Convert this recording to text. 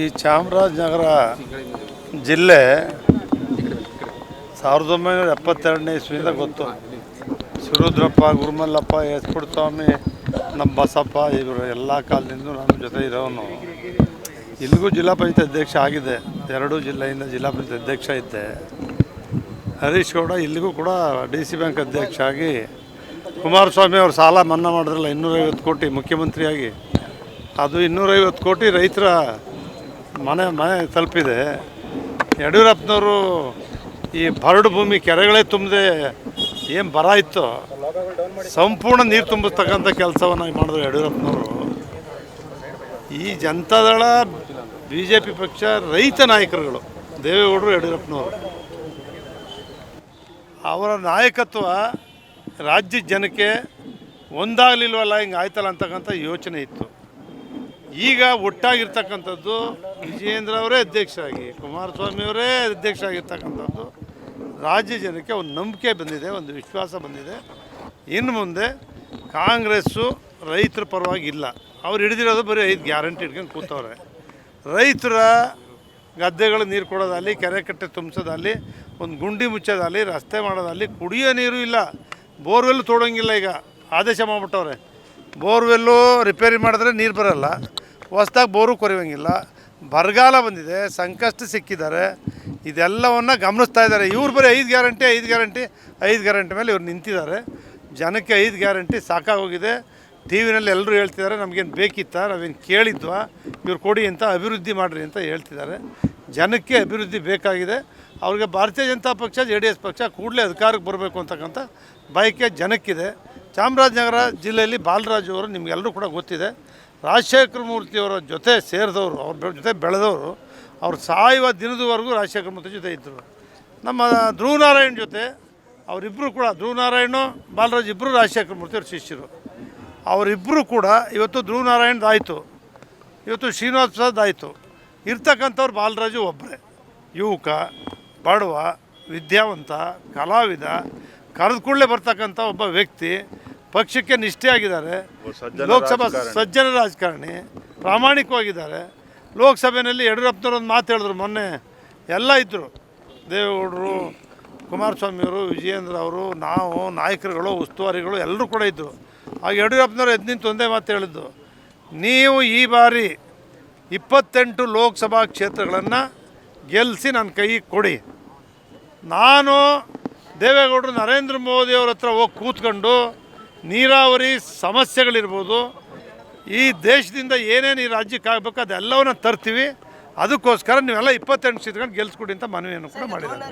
ಈ ಚಾಮರಾಜನಗರ ಜಿಲ್ಲೆ ಸಾವಿರದ ಒಂಬೈನೂರ ಎಪ್ಪತ್ತೆರಡನೇ ಇಸ್ವಿಯಿಂದ ಗೊತ್ತು. ಸುರುದ್ರಪ್ಪ ಗುರುಮಲ್ಲಪ್ಪ ಸ್ವಾಮಿ ನಮ್ಮ ಬಸಪ್ಪ ಇವರು ಎಲ್ಲ ಕಾಲದಿಂದ ನನ್ನ ಜೊತೆ ಇರೋನು. ಇಲ್ಲಿಗೂ ಜಿಲ್ಲಾ ಪಂಚಾಯತ್ ಅಧ್ಯಕ್ಷ ಆಗಿದೆ. ಎರಡೂ ಜಿಲ್ಲೆಯಿಂದ ಜಿಲ್ಲಾ ಪಂಚಾಯತ್ ಅಧ್ಯಕ್ಷ ಇದ್ದೆ ಹರೀಶ್ ಗೌಡ ಇಲ್ಲಿಗೂ ಕೂಡ ಡಿ ಸಿ ಬ್ಯಾಂಕ್ ಅಧ್ಯಕ್ಷ ಆಗಿ. ಕುಮಾರಸ್ವಾಮಿ ಅವರು ಸಾಲ ಮನ್ನಾ ಮಾಡಿದ್ರಲ್ಲ, ಇನ್ನೂರೈವತ್ತು ಕೋಟಿ ಮುಖ್ಯಮಂತ್ರಿಯಾಗಿ. ಅದು ಇನ್ನೂರೈವತ್ತು ಕೋಟಿ ರೈತರ ಮನೆ ಮನೆ ತಲುಪಿದೆ. ಯಡಿಯೂರಪ್ಪನವರು ಈ ಬರಡು ಭೂಮಿ ಕೆರೆಗಳೇ ತುಂಬದೆ ಏನು ಬರ ಇತ್ತು? ಸಂಪೂರ್ಣ ನೀರು ತುಂಬಿಸ್ತಕ್ಕಂಥ ಕೆಲಸವನ್ನು ಮಾಡಿದ್ರು ಯಡಿಯೂರಪ್ಪನವರು. ಈ ಜನತಾದಳ ಬಿ ಜೆ ಪಿ ಪಕ್ಷ, ರೈತ ನಾಯಕರುಗಳು, ದೇವೇಗೌಡರು, ಯಡಿಯೂರಪ್ಪನವರು. ಅವರ ನಾಯಕತ್ವ ರಾಜ್ಯದ ಜನಕ್ಕೆ ಒಂದಾಗಲಿಲ್ವಲ್ಲ, ಹಿಂಗೆ ಆಯ್ತಲ್ಲ ಅಂತಕ್ಕಂಥ ಯೋಚನೆ ಇತ್ತು. ಈಗ ಒಟ್ಟಾಗಿರ್ತಕ್ಕಂಥದ್ದು ವಿಜಯೇಂದ್ರ ಅವರೇ ಅಧ್ಯಕ್ಷರಾಗಿ, ಕುಮಾರಸ್ವಾಮಿ ಅವರೇ ಅಧ್ಯಕ್ಷ ಆಗಿರ್ತಕ್ಕಂಥದ್ದು ರಾಜ್ಯ ಜನಕ್ಕೆ ಒಂದು ನಂಬಿಕೆ ಬಂದಿದೆ, ಒಂದು ವಿಶ್ವಾಸ ಬಂದಿದೆ. ಇನ್ನು ಮುಂದೆ ಕಾಂಗ್ರೆಸ್ಸು ರೈತರ ಪರವಾಗಿ ಇಲ್ಲ. ಅವ್ರು ಹಿಡಿದಿರೋದು ಬರೀ ಐದು ಗ್ಯಾರಂಟಿ ಇಟ್ಕೊಂಡು ಕೂತವ್ರೆ. ರೈತರ ಗದ್ದೆಗಳು ನೀರು ಕೊಡೋದಾಗಲಿ, ಕೆರೆ ಕಟ್ಟೆ ತುಂಬಿಸೋದಾಗಲಿ, ಒಂದು ಗುಂಡಿ ಮುಚ್ಚೋದಲ್ಲಿ ರಸ್ತೆ ಮಾಡೋದಾಗಲಿ ಕುಡಿಯೋ ನೀರು ಇಲ್ಲ. ಬೋರ್ವೆಲ್ ತೋಡೋಂಗಿಲ್ಲ ಈಗ. ಆದೇಶ ಮಾಡಿಬಿಟ್ಟವ್ರೆ. ಬೋರ್ವೆಲ್ಲು ರಿಪೇರಿ ಮಾಡಿದ್ರೆ ನೀರು ಬರಲ್ಲ. ಹೊಸ್ದಾಗಿ ಬೋರು ಕೊರೆಯೋಂಗಿಲ್ಲ ಬರಗಾಲ ಬಂದಿದೆ, ಸಂಕಷ್ಟ ಸಿಕ್ಕಿದ್ದಾರೆ. ಇದೆಲ್ಲವನ್ನು ಗಮನಿಸ್ತಾ ಇದ್ದಾರೆ. ಇವ್ರು ಬರೀ ಐದು ಗ್ಯಾರಂಟಿ ಐದು ಗ್ಯಾರಂಟಿ ಐದು ಗ್ಯಾರಂಟಿ ಮೇಲೆ ಇವ್ರು ನಿಂತಿದ್ದಾರೆ. ಜನಕ್ಕೆ ಐದು ಗ್ಯಾರಂಟಿ ಸಾಕಾಗೋಗಿದೆ. ಟಿ ವಿನಲ್ಲಿ ಎಲ್ಲರೂ ಹೇಳ್ತಿದ್ದಾರೆ, ನಮಗೇನು ಬೇಕಿತ್ತ? ನಾವೇನು ಕೇಳಿದ್ವಾ? ಇವ್ರು ಕೊಡಿ ಅಂತ ಅಭಿವೃದ್ಧಿ ಮಾಡಿರಿ ಅಂತ ಹೇಳ್ತಿದ್ದಾರೆ. ಜನಕ್ಕೆ ಅಭಿವೃದ್ಧಿ ಬೇಕಾಗಿದೆ. ಅವ್ರಿಗೆ ಭಾರತೀಯ ಜನತಾ ಪಕ್ಷ, ಜೆ ಡಿ ಎಸ್ ಪಕ್ಷ ಕೂಡಲೇ ಅಧಿಕಾರಕ್ಕೆ ಬರಬೇಕು ಅಂತಕ್ಕಂಥ ಬಯಕೆ ಜನಕ್ಕಿದೆ. ಚಾಮರಾಜನಗರ ಜಿಲ್ಲೆಯಲ್ಲಿ ಬಾಲರಾಜು ಅವರು ನಿಮಗೆಲ್ಲರೂ ಕೂಡ ಗೊತ್ತಿದೆ. ರಾಜಶೇಖರ ಮೂರ್ತಿಯವರ ಜೊತೆ ಸೇರಿದವರು, ಅವ್ರ ಜೊತೆ ಬೆಳೆದವರು, ಅವ್ರು ಸಾಯುವ ದಿನದವರೆಗೂ ರಾಜಶೇಖರ ಮೂರ್ತಿ ಜೊತೆ ಇದ್ದರು ನಮ್ಮ ಧ್ರುವನಾರಾಯಣ ಜೊತೆ ಅವರಿಬ್ಬರು ಕೂಡ, ಧ್ರುವನಾರಾಯಣ, ಬಾಲರಾಜ್ ಇಬ್ಬರು ರಾಜಶೇಖರ ಮೂರ್ತಿಯವ್ರ ಶಿಷ್ಯರು. ಅವರಿಬ್ಬರು ಕೂಡ ಇವತ್ತು ಧ್ರುವನಾರಾಯಣದಾಯಿತು ಇವತ್ತು ಶ್ರೀನಿವಾಸ ಪ್ರಸಾದ್ ಆಯಿತು. ಇರ್ತಕ್ಕಂಥವ್ರು ಬಾಲರಾಜು ಒಬ್ಬರೇ ಯುವಕ, ಬಡವ, ವಿದ್ಯಾವಂತ, ಕಲಾವಿದ, ಕರೆದ ಕೂಡಲೇ ಬರ್ತಕ್ಕಂಥ ಒಬ್ಬ ವ್ಯಕ್ತಿ. ಪಕ್ಷಕ್ಕೆ ನಿಷ್ಠೆಯಾಗಿದ್ದಾರೆ ಲೋಕಸಭಾ ಸಜ್ಜನ ರಾಜಕಾರಣಿ ಪ್ರಾಮಾಣಿಕವಾಗಿದ್ದಾರೆ. ಲೋಕಸಭೆಯಲ್ಲಿ ಯಡಿಯೂರಪ್ಪನವ್ರು ಒಂದು ಮಾತು ಹೇಳಿದ್ರು ಮೊನ್ನೆ. ಎಲ್ಲ ಇದ್ದರು ದೇವೇಗೌಡರು ಕುಮಾರಸ್ವಾಮಿಯವರು ವಿಜಯೇಂದ್ರ ಅವರು ನಾವು ನಾಯಕರುಗಳು ಉಸ್ತುವಾರಿಗಳು ಎಲ್ಲರೂ ಕೂಡ ಇದ್ದರು ಆಗ ಯಡಿಯೂರಪ್ಪನವರು ಎದ್ದು ನಿಂತು ಒಂದೇ ಮಾತು ಹೇಳಿದ್ದು. ನೀವು ಈ ಬಾರಿ ಇಪ್ಪತ್ತೆಂಟು ಲೋಕಸಭಾ ಕ್ಷೇತ್ರಗಳನ್ನು ಗೆಲ್ಲಿಸಿ ನನ್ನ ಕೈಗೆ ಕೊಡಿ. ನಾನು ದೇವೇಗೌಡರು ನರೇಂದ್ರ ಮೋದಿಯವ್ರ ಹತ್ರ ಹೋಗಿ ಕೂತ್ಕೊಂಡು ನೀರಾವರಿ ಸಮಸ್ಯೆಗಳಿರ್ಬೋದು ಈ ದೇಶದಿಂದ ಏನೇನು ಈ ರಾಜ್ಯಕ್ಕೆ ಆಗಬೇಕು ಅದೆಲ್ಲವನ್ನ ತರ್ತೀವಿ. ಅದಕ್ಕೋಸ್ಕರ ನೀವೆಲ್ಲ ಇಪ್ಪತ್ತೆಂಟು ಸೀಟ್ಗಳನ್ನ ಗೆಲ್ಸ್ಕೊಡಿ ಅಂತ ಮನವಿಯನ್ನು ಕೂಡ ಮಾಡಿದ್ದಾರೆ.